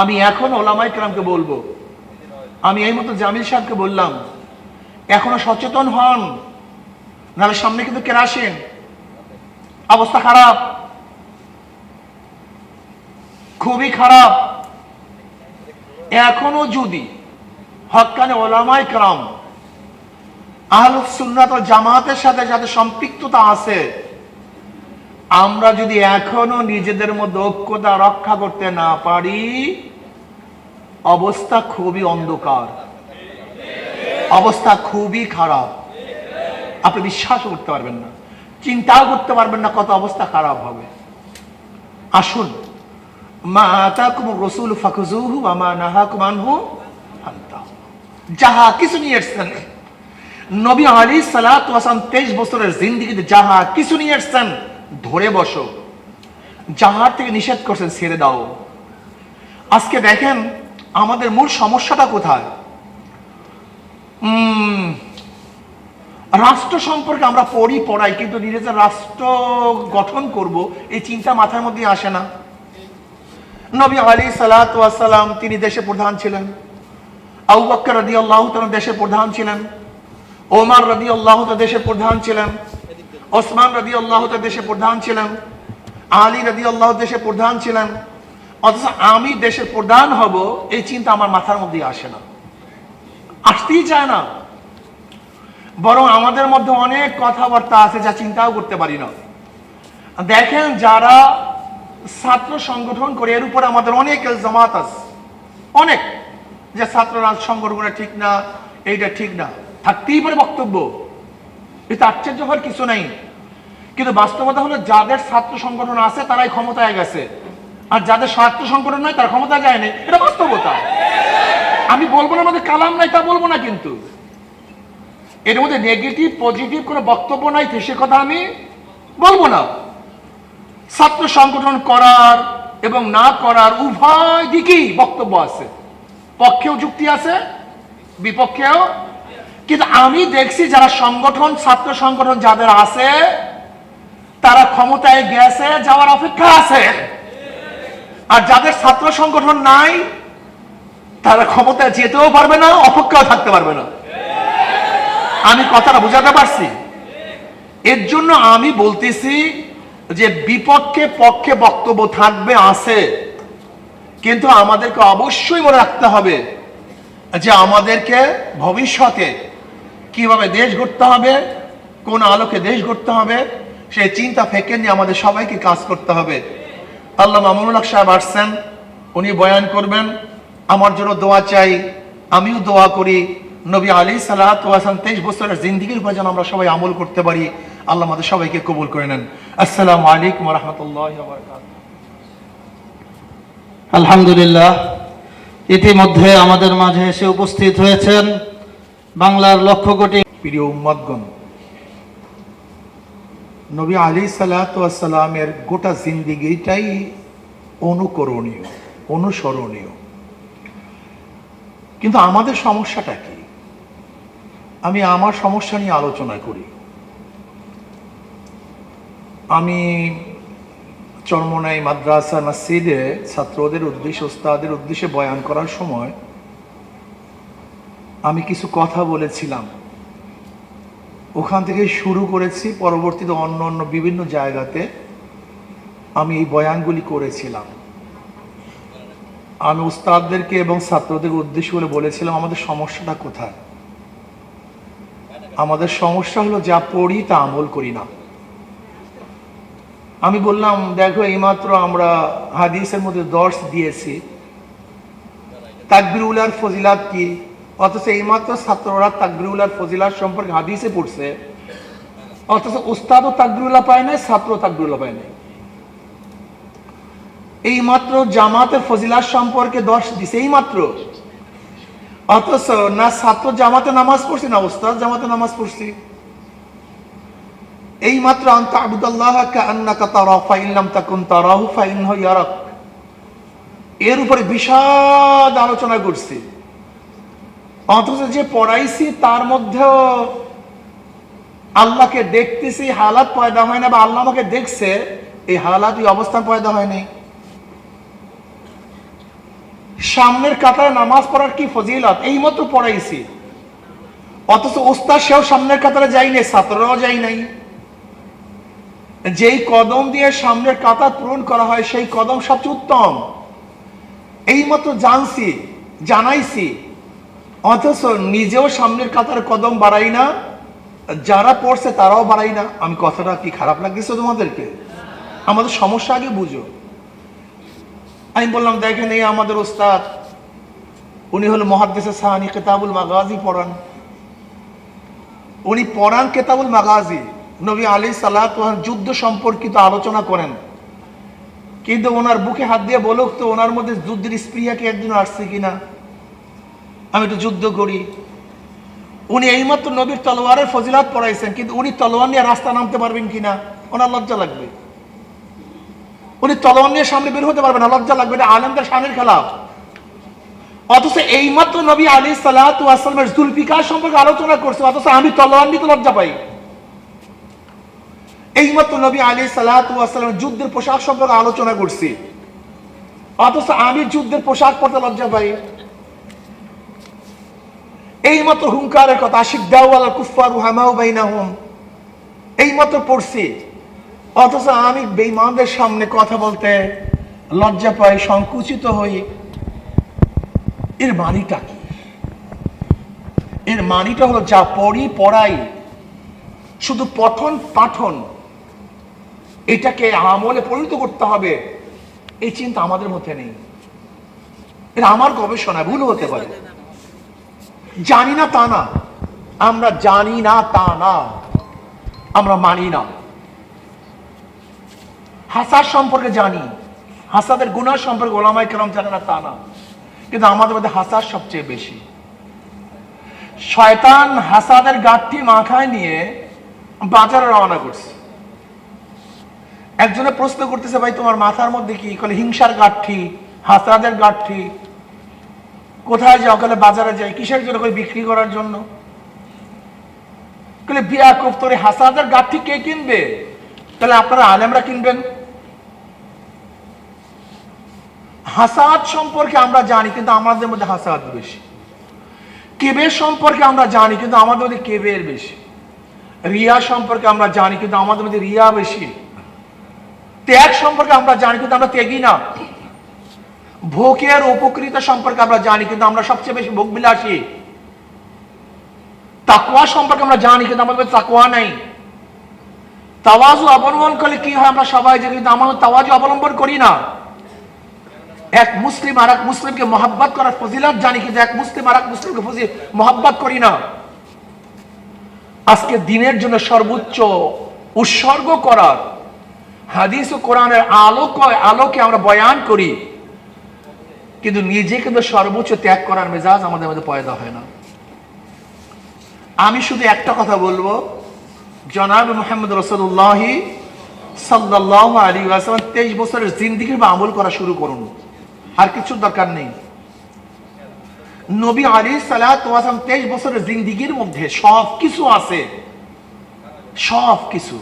আমি এখন ওলামাই কালামকে বলব। আমি এই মতো জামিল সাহেবকে বললাম, এখনও সচেতন হন, নাহলে সামনে কিন্তু কেন আসেন? অবস্থা খারাপ। খুবই খারাপ। এখনও যদি হকানে ওলামাই ক্রাম আহলুসুন্নাত জামাতের সাথে যাদের সম্পৃক্ততা আছে আমরা যদি এখনও নিজেদের মধ্যে ঐক্যতা রক্ষা করতে না পারি, অবস্থা খুবই অন্ধকার। অবস্থা খুবই খারাপ। আপনি বিশ্বাস করতে পারবেন না, চিন্তাও করতে পারবেন না কত অবস্থা খারাপ হবে। আসুন, মা রসুল যাহা কিছু নিয়ে এসেছেন, নবী আলী সালাত তেইশ বছরের জিন্দিগিতে যাহা কিছু নিয়ে এসেছেন ধরে বসো। যাহার থেকে নিষেধ করছেন ছেড়ে দাও। আজকে দেখেন আমাদের মূল সমস্যাটা কোথায়? রাষ্ট্র সম্পর্কে আমরা পড়ি, পড়াই, কিন্তু নিজেদের রাষ্ট্র গঠন করব, এই চিন্তা মাথার মধ্যে আসে না। নবী আলী সালাম তিনি দেশে প্রধান ছিলেন। আবু বক্কর রদি আল্লাহ দেশের প্রধান ছিলেন। ওমার রদি আল্লাহ দেশের প্রধান ছিলেন। ওসমান রদি আল্লাহ দেশে প্রধান ছিলেন আলী রদি আল্লাহ দেশে প্রধান ছিলেন অথচ আমি দেশের প্রধান হব, এই চিন্তা আমার মাথার মধ্যে আসে না। আসতেই চায় না। বরং আমাদের মধ্যে অনেক কথাবার্তা আছে যা চিন্তাও করতে পারি না। দেখেন যারা ছাত্র সংগঠন করে, এর উপর আমাদের অনেক জামাত আছে। অনেক। যে ছাত্র রাজ সংগঠনটা ঠিক না, এইটা ঠিক না। থাকতেই পারে বক্তব্য। এটা আশ্চর্য হওয়ার কিছু নাই। কিন্তু বাস্তবতা হলো যাদের ছাত্র সংগঠন আছে, তারাই ক্ষমতায় গেছে। আর যাদের ছাত্র সংগঠন নয় তার ক্ষমতা যায়নি। এটা বাস্তবতা। আমি বলব না আমাদের কালাম নাই, তা বলব না কিন্তু। এর মধ্যে নেগেটিভ পজিটিভ কোনো বক্তব্য নাই সে কথা আমি বলব না। ছাত্র সংগঠন করার এবং না করার উভয় দিকেই বক্তব্য আছে। পক্ষেও যুক্তি আছে, বিপক্ষেও কিন্তু আমি দেখছি যারা সংগঠন, ছাত্র সংগঠন যাদের আছে, তারা ক্ষমতায় গেছে, যাওয়ার অপেক্ষা আছে। আর যাদের ছাত্র সংগঠন নাই, তারা ক্ষমতায় যেতেও পারবে না, অপেক্ষাও থাকতে পারবে না। আমি কথাটা বোঝাতে পারছি? এর জন্য আমি বলতেছি যে বিপক্ষে পক্ষে বক্তব্য থাকবে, আছে। কিন্তু আমাদেরকে অবশ্যই মনে রাখতে হবে যে আমাদেরকে ভবিষ্যতে কীভাবে দেশ গড়তে হবে, কোন আলোকে দেশ গড়তে হবে, সেই চিন্তা ফেকে নিয়ে আমাদের সবাইকে কাজ করতে হবে। আল্লাহ মামুনুল সাহেব আসছেন, উনি বয়ান করবেন, আমার জন্য দোয়া চাই, আমিও দোয়া করি। নবী আলী ওয়াসান তেইশ বছরের জিন্দিগির উপর যেন আমরা সবাই আমল করতে পারি। আল্লাহ আমাদের সবাইকে কবুল করে নেন। আসসালামু আলাইকুম রহমতুল্লাহ আলহামদুলিল্লাহ। ইতিমধ্যে আমাদের মাঝে এসে উপস্থিত হয়েছেন বাংলার লক্ষ কোটি প্রিয় উম্মদগণ, নবী আলী সালাতামের গোটা জিন্দিগিটাই অনুকরণীয়, অনুসরণীয়। কিন্তু আমাদের সমস্যাটা কি? আমি আমার সমস্যা নিয়ে আলোচনা করি। আমি চরমনাই মাদ্রাসা মসজিদে ছাত্রদের উদ্দেশ্যে ওস্তাদের উদ্দেশ্যে বয়ান করার সময় আমি কিছু কথা বলেছিলাম। ওখান থেকে শুরু করেছি, পরবর্তীতে অন্য অন্য বিভিন্ন জায়গাতে আমি এই বয়ানগুলি করেছিলাম। আমি উস্তাদদেরকে এবং ছাত্রদের উদ্দেশ্য করে বলেছিলাম, আমাদের সমস্যাটা কোথায়? আমাদের সমস্যা হলো যা পড়ি তা আমল করি না। আমি বললাম, দেখো, এইমাত্র আমরা হাদিসের মধ্যে দর্শ দিয়েছি। তাকবিরুলার ফজিলাত কি? অথচ এইমাত্র ছাত্ররা তাকবিরুলার ফজিলাত সম্পর্কে হাদিসে পড়ছে। অথচ উস্তাদও তাকবিরুল্লাহ পায় নাই ছাত্র তাকবিরুল্লাহ পায় নাই। এই মাত্র জামাতের ফজিলাত সম্পর্কে দর্শ দিছে এই মাত্র অথচ না ছাত্র জামাতে নামাজ পড়ছি না উস্তাদ জামাতে নামাজ পড়ছি। এই মাত্র আনতা আবুদাল্লাহ কান্নাকা তারা ফাইল্লাম তাকুন তারাহু ফাইন্নাহু ইয়ারাক। এর উপরে বিশাদ আলোচনা করছি অথচ যে পড়াইছি তার মধ্যেও আল্লাহকে দেখতেছি, হালাত পয়দা হয় না বা আল্লাহ আমাকে দেখছে, এই হালাত, এই অবস্থান পয়দা হয়নি সামনের কাতারে নামাজ পড়ার কি ফজিলত? এই মতো পড়াইছি। অথচ ওস্তাদ সেও সামনের কাতারে যাই নাই, ছাত্ররাও যাই নাই। যেই কদম দিয়ে সামনের কাতার পূরণ করা হয়, সেই কদম সবচেয়ে উত্তম। এই মতো জানছি, জানাইছি অথচ নিজেও সামনের কাতার কদম বাড়াই না, যারা পড়ছে তারাও বাড়াই না। আমি কথাটা কি খারাপ লাগতেছে তোমাদেরকে? আমাদের সমস্যা আগে বুঝো। আমি বললাম, দেখেন এই আমাদের ওস্তাদ, উনি হলো মহাদ্দেশে সাহানি কেতাবুল মাগাজি পড়ান। উনি পড়ান কেতাবুল মাগাজি। নবী আলী সালাত যুদ্ধ সম্পর্কিত আলোচনা করেন। কিন্তু ওনার বুকে হাত দিয়ে বলুক তো, ওনার মধ্যে যুদ্ধের স্প্রিয়া কি একদিন আসছে কিনা? আমি একটু যুদ্ধ করি। উনি এইমাত্র নবীর তলোয়ারের ফজিলাত পড়াইছেন কিন্তু উনি তলোয়ার নিয়ে রাস্তা নামতে পারবেন কিনা? ওনার লজ্জা লাগবে। উনি তলোয়ার নিয়ে সামনে বের হতে পারবেন না, লজ্জা লাগবে এটা আনন্দের সানের খেলাফ। অথচ এইমাত্র নবী আলী সালামের জুলফিকার সম্পর্কে আলোচনা করছে, অথচ আমি তলোয়ার নিতে লজ্জা পাই। এইমাত্র নবী আলী সালামের যুদ্ধের পোশাক সম্পর্কে আলোচনা করছি। অথচ আমি যুদ্ধের পোশাক পরতে লজ্জা পাই। এইমাত্র হুঙ্কারের কথা, আশিক দাওয়াল কুফার হামাউ বাইনাহুম। এইমাত্র পড়ছি। অথচ আমি বেঈমানদের সামনে কথা বলতে লজ্জা পাই, সংকুচিত হই। এর মানিটা কি? এর মানিটা হলো যা পড়ি, পড়াই। শুধু পঠন, পাঠন। এটাকে আমলে পরিণত করতে হবে। এই চিন্তা আমাদের মধ্যে নেই। এটা আমার গবেষণা ভুল হতে পারে। জানি না তা না। আমরা জানি না তা না। আমরা মানি না। হাসার সম্পর্কে জানি। হাসাদের গুণার সম্পর্কে ওলামাই কেরম জানে না তা না। কিন্তু আমাদের মধ্যে হাসার সবচেয়ে বেশি। শয়তান হাসাদের গাঠটি মাথায় নিয়ে বাজারে রওনা করছে। একজনে প্রশ্ন করতেছে, ভাই, তোমার মাথার মধ্যে কি? হিংসার গাঠি হাসাদের গাঠি কোথায় যাও কলে বাজারে যাই, কিসের জন্য করে বিক্রি করার জন্য? কলে বিয়া তোরে হাসাদের গাঠি কে কিনবে? তাহলে আপনারা আলেমরা কিনবেন। হাসাদ সম্পর্কে আমরা জানি, কিন্তু আমাদের মধ্যে হাসাদ বেশি। কেবের সম্পর্কে আমরা জানি, কিন্তু আমাদের মধ্যে কেবের বেশি। রিয়া সম্পর্কে আমরা জানি, কিন্তু আমাদের মধ্যে রিয়া বেশি। ত্যাগ সম্পর্কে আমরা জানি, কিন্তু আমরা ত্যাগই না। ভোগের উপকৃত সম্পর্কে আমরা জানি, কিন্তু আমরা সবচেয়ে বেশি ভোগ বিলাসী তাকুয়া সম্পর্কে আমরা জানি, কিন্তু আমাদের তাকুয়া নাই। তাওয়াজু অবলম্বন করলে কি হয় আমরা সবাই জানি, কিন্তু আমরা তাওয়াজু অবলম্বন করি না। এক মুসলিম আর এক মুসলিমকে মহাব্বত করার ফজিলত জানি, কিন্তু এক মুসলিম আর এক মুসলিমকে ফজি মহাব্বত করি না। আজকে দিনের জন্য সর্বোচ্চ উৎসর্গ করার হাদিস ও কোরআনের আলোক আলোকে আমরা বয়ান করি। কিন্তু নিজে কিন্তু সর্বোচ্চ ত্যাগ করার মেজাজ আমাদের মধ্যে পয়দা হয় না। আমি শুধু একটা কথা বলব। জনাব মোহাম্মদ রসুল্লাহ সাল্লাহ আলী আসলাম তেইশ বছরের জিন্দিগির বা আমল করা শুরু করুন। আর কিছুর দরকার নেই। নবী আলী সালাম তেইশ বছরের জিন্দিগির মধ্যে সব কিছু আছে। সব কিছু